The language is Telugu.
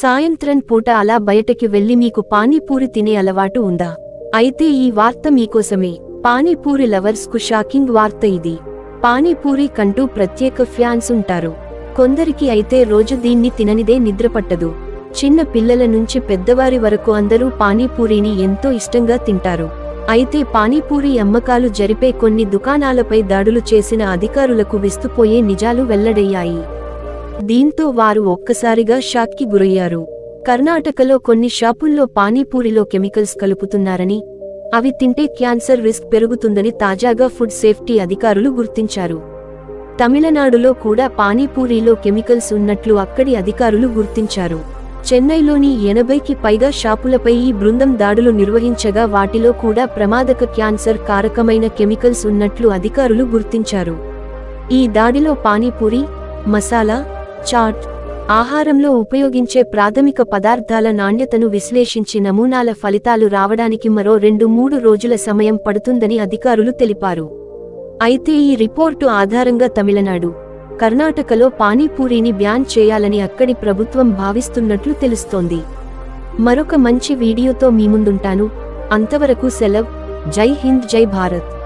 సాయంత్రం పూట అలా బయటకి వెళ్ళి మీకు పానీపూరి తినే అలవాటు ఉందా? అయితే ఈ వార్త మీకోసమే. పానీపూరి లవర్స్కు షాకింగ్ వార్త ఇది. పానీపూరి కంటూ ప్రత్యేక ఫ్యాన్స్ ఉంటారు. కొందరికి అయితే రోజు దీన్ని తిననిదే నిద్రపట్టదు చిన్న పిల్లల నుంచి పెద్దవారి వరకు అందరూ పానీపూరిని ఎంతో ఇష్టంగా తింటారు. అయితే పానీపూరి అమ్మకాలు జరిపే కొన్ని దుకాణాలపై దాడులు చేసిన అధికారులకు విస్తుపోయే నిజాలు వెల్లడయ్యాయి. దీంతో వారు ఒక్కసారిగా షాక్కి గురయ్యారు. కర్ణాటకలో కొన్ని షాపుల్లో పానీపూరిలో కెమికల్స్ కలుపుతున్నారని అవి తింటే క్యాన్సర్ రిస్క్ పెరుగుతుందని తాజాగా ఫుడ్ సేఫ్టీ అధికారులు గుర్తించారు. తమిళనాడులో కూడా పానీపూరిలో కెమికల్స్ ఉన్నట్లు అక్కడి అధికారులు గుర్తించారు. చెన్నైలోని ఎనభైకి పైగా షాపులపై ఈ బృందం దాడులు నిర్వహించగా వాటిలో కూడా ప్రమాదక క్యాన్సర్ కారకమైన కెమికల్స్ ఉన్నట్లు అధికారులు గుర్తించారు. ఈ దాడిలో పానీపూరి మసాలా చాట్ ఆహారంలో ఉపయోగించే ప్రాథమిక పదార్థాల నాణ్యతను విశ్లేషించి నమూనాల ఫలితాలు రావడానికి మరో రెండు మూడు రోజుల సమయం పడుతుందని అధికారులు తెలిపారు. అయితే ఈ రిపోర్టు ఆధారంగా తమిళనాడు కర్ణాటకలో పానీపూరిని బ్యాన్ చేయాలని అక్కడి ప్రభుత్వం భావిస్తున్నట్లు తెలుస్తోంది. మరొక మంచి వీడియోతో మీ ముందుంటాను. అంతవరకు సెలవ్. జై హింద్ జై భారత్.